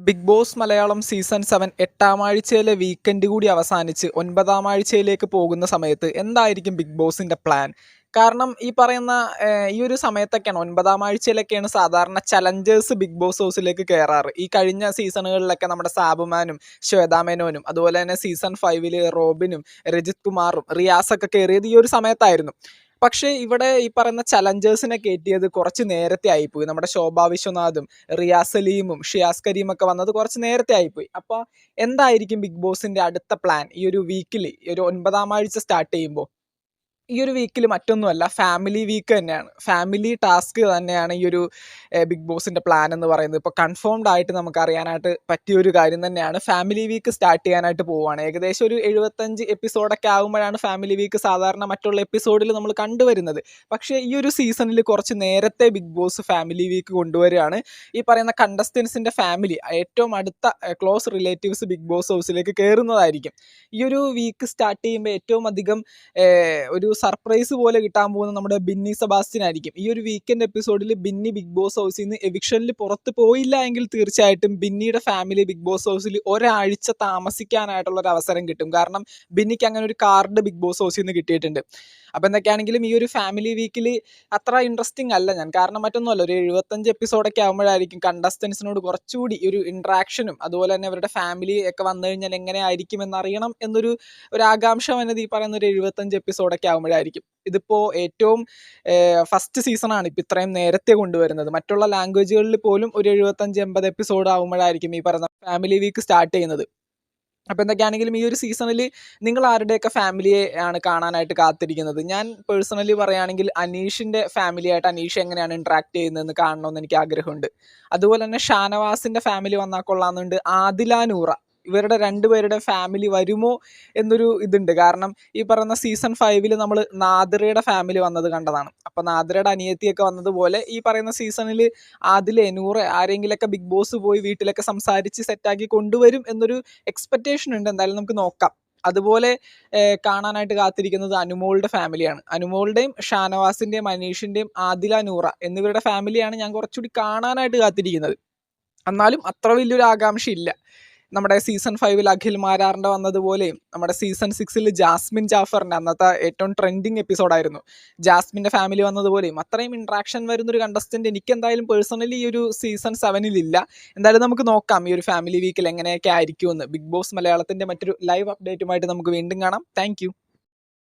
Big boss Malayalam season seven എട്ടാം ആഴ്ചയിലെ weekend കൂടി അവസാനിച്ച് ഒൻപതാം ആഴ്ചയിലേക്ക് പോകുന്ന സമയത്ത് എന്തായിരിക്കും ബിഗ് ബോസിന്റെ പ്ലാൻ കാരണം ഈ പറയുന്ന ഈ ഒരു സമയത്തൊക്കെയാണ് ഒൻപതാം ആഴ്ചയിലൊക്കെയാണ് സാധാരണ ചലഞ്ചേഴ്സ് ബിഗ് ബോസ് ഹൗസിലേക്ക് കയറാറ് ഈ കഴിഞ്ഞ സീസണുകളിലൊക്കെ നമ്മുടെ സാബുമാനും ശ്വേതാമേനോനും അതുപോലെ തന്നെ സീസൺ ഫൈവിൽ റോബിനും രജിത് കുമാറും റിയാസൊക്കെ കയറിയത് ഈ ഒരു സമയത്തായിരുന്നു. പക്ഷേ ഇവിടെ ഈ പറയുന്ന ചലഞ്ചേഴ്സിനെ കയറ്റിയത് കുറച്ച് നേരത്തെ ആയിപ്പോയി. നമ്മുടെ ശോഭാ വിശ്വനാഥും റിയാസ് അലീമും ഷിയാസ് കരീം ഒക്കെ വന്നത് കുറച്ച് നേരത്തെ ആയിപ്പോയി. അപ്പോൾ എന്തായിരിക്കും ബിഗ് ബോസിന്റെ അടുത്ത പ്ലാൻ ഈ ഒരു വീക്കിൽ ഈ ഒരു ഒൻപതാം ആഴ്ച സ്റ്റാർട്ട് ചെയ്യുമ്പോൾ ഈ ഒരു വീക്കിൽ മറ്റൊന്നുമല്ല. ഫാമിലി വീക്ക് തന്നെയാണ്. ഫാമിലി ടാസ്ക് തന്നെയാണ് ഈ ഒരു ബിഗ് ബോസിന്റെ പ്ലാൻ എന്ന് പറയുന്നത്. ഇപ്പോൾ കൺഫേംഡ് ആയിട്ട് നമുക്ക് അറിയാനായിട്ട് പറ്റിയ ഒരു കാര്യം തന്നെയാണ്. ഫാമിലി വീക്ക് സ്റ്റാർട്ട് ചെയ്യാനായിട്ട് പോവുകയാണ്. ഏകദേശം ഒരു എഴുപത്തഞ്ച് എപ്പിസോഡൊക്കെ ആകുമ്പോഴാണ് ഫാമിലി വീക്ക് സാധാരണ മറ്റുള്ള എപ്പിസോഡിൽ നമ്മൾ കണ്ടുവരുന്നത്. പക്ഷേ ഈ ഒരു സീസണിൽ കുറച്ച് നേരത്തെ ബിഗ് ബോസ് ഫാമിലി വീക്ക് കൊണ്ടുവരികയാണ്. ഈ പറയുന്ന കണ്ടസ്റ്റൻസിന്റെ ഫാമിലി ഏറ്റവും അടുത്ത ക്ലോസ് റിലേറ്റീവ്സ് ബിഗ് ബോസ് ഹൗസിലേക്ക് കയറുന്നതായിരിക്കും ഈ ഒരു വീക്ക് സ്റ്റാർട്ട് ചെയ്യുമ്പോൾ ഏറ്റവും അധികം ഒരു സർപ്രൈസ് പോലെ കിട്ടാൻ പോകുന്ന നമ്മുടെ ബിന്നി സെബാസ്റ്റ്യൻ ആയിരിക്കും. ഈ ഒരു വീക്കെൻഡ് എപ്പിസോഡിൽ ബിന്നി ബിഗ് ബോസ് ഹൗസിൽ നിന്ന് എവിക്ഷനിൽ പുറത്ത് പോയില്ല എങ്കിൽ തീർച്ചയായിട്ടും ബിന്നിയുടെ ഫാമിലി ബിഗ് ബോസ് ഹൗസിൽ ഒരാഴ്ച താമസിക്കാനായിട്ടുള്ള ഒരു അവസരം കിട്ടും. കാരണം ബിന്നിക്ക് അങ്ങനെ ഒരു കാർഡ് ബിഗ് ബോസ് ഹൗസിൽ നിന്ന് കിട്ടിയിട്ടുണ്ട്. അപ്പോൾ എന്തൊക്കെയാണെങ്കിലും ഈ ഒരു ഫാമിലി വീക്കിൽ അത്ര ഇൻട്രസ്റ്റിംഗ് അല്ല ഞാൻ. കാരണം മറ്റൊന്നുമല്ല ഒരു എഴുപത്തഞ്ച് എപ്പിസോഡൊക്കെ ആകുമ്പോഴായിരിക്കും കണ്ടസ്റ്റൻസിനോട് കുറച്ചുകൂടി ഒരു ഇൻട്രാക്ഷനും അതുപോലെ തന്നെ അവരുടെ ഫാമിലി ഒക്കെ വന്നു കഴിഞ്ഞാൽ എങ്ങനെ ആയിരിക്കും എന്നറിയണം എന്നൊരു ഒരു ആകാംക്ഷ വന്നത് ഈ പറയുന്ന ഒരു എഴുപത്തഞ്ച് എപ്പിസോഡൊക്കെ ആകുമ്പോഴായിരിക്കും ഇതിപ്പോൾ ഏറ്റവും ഫസ്റ്റ് സീസണാണ് ഇപ്പം ഇത്രയും നേരത്തെ കൊണ്ടുവരുന്നത്. മറ്റുള്ള ലാംഗ്വേജുകളിൽ പോലും ഒരു എഴുപത്തഞ്ച് എൺപത് എപ്പിസോഡ് ആകുമ്പോഴായിരിക്കും ഈ പറയുന്ന ഫാമിലി വീക്ക് സ്റ്റാർട്ട് ചെയ്യുന്നത്. അപ്പോൾ എന്തൊക്കെയാണെങ്കിലും ഈ ഒരു സീസണിൽ നിങ്ങൾ ആരുടെയൊക്കെ ഫാമിലിയെ ആണ് കാണാനായിട്ട് കാത്തിരിക്കുന്നത്? ഞാൻ പേഴ്സണലി പറയുകയാണെങ്കിൽ അനീഷിന്റെ ഫാമിലിയായിട്ട് അനീഷ് എങ്ങനെയാണ് ഇൻട്രാക്ട് ചെയ്യുന്നതെന്ന് കാണണമെന്ന് എനിക്ക് ആഗ്രഹമുണ്ട്. അതുപോലെ തന്നെ ഷാനവാസിന്റെ ഫാമിലി വന്നാൽ കൊള്ളാമെന്നുണ്ട് ആദില നൂറ. ഇവരുടെ രണ്ടുപേരുടെ ഫാമിലി വരുമോ എന്നൊരു ഇതുണ്ട്. കാരണം ഈ പറയുന്ന സീസൺ ഫൈവിൽ നമ്മൾ നാദിറയുടെ ഫാമിലി വന്നത് കണ്ടതാണ്. അപ്പോൾ നാദിറയുടെ അനിയത്തിയൊക്കെ വന്നതുപോലെ ഈ പറയുന്ന സീസണിൽ ആദിലെ എനൂറ് ആരെങ്കിലൊക്കെ ബിഗ് ബോസ് പോയി വീട്ടിലൊക്കെ സംസാരിച്ച് സെറ്റാക്കി കൊണ്ടുവരും എന്നൊരു എക്സ്പെക്റ്റേഷൻ ഉണ്ട്. എന്തായാലും നമുക്ക് നോക്കാം. അതുപോലെ കാണാനായിട്ട് കാത്തിരിക്കുന്നത് അനുമോളുടെ ഫാമിലിയാണ് അനുമോളുടെയും ഷാനവാസിന്റെയും അനീഷിന്റെയും ആദില നൂറ എന്നിവരുടെ ഫാമിലിയാണ് ഞാൻ കുറച്ചുകൂടി കാണാനായിട്ട് കാത്തിരിക്കുന്നത്. എന്നാലും അത്ര വലിയൊരു ആകാംക്ഷ ഇല്ല നമ്മുടെ സീസൺ ഫൈവിൽ അഖിൽ മാരാറിന്റെ വന്നതുപോലെയും നമ്മുടെ സീസൺ സിക്സിൽ ജാസ്മിൻ ജാഫറിന്റെ അന്നത്തെ ഏറ്റവും ട്രെൻഡിങ് എപ്പിസോഡായിരുന്നു ജാസ്മിന്റെ ഫാമിലി വന്നതുപോലെയും അത്രയും ഇൻട്രാക്ഷൻ വരുന്നൊരു കണ്ടസ്റ്റന്റ് എനിക്ക് എന്തായാലും പേഴ്സണലി ഈ ഒരു സീസൺ സെവനിലില്ല എന്തായാലും നമുക്ക് നോക്കാം ഈ ഒരു ഫാമിലി വീക്കിൽ എങ്ങനെയൊക്കെ ആയിരിക്കുമെന്ന്. ബിഗ് ബോസ് മലയാളത്തിന്റെ മറ്റൊരു ലൈവ് അപ്ഡേറ്റുമായിട്ട് നമുക്ക് വീണ്ടും കാണാം. താങ്ക്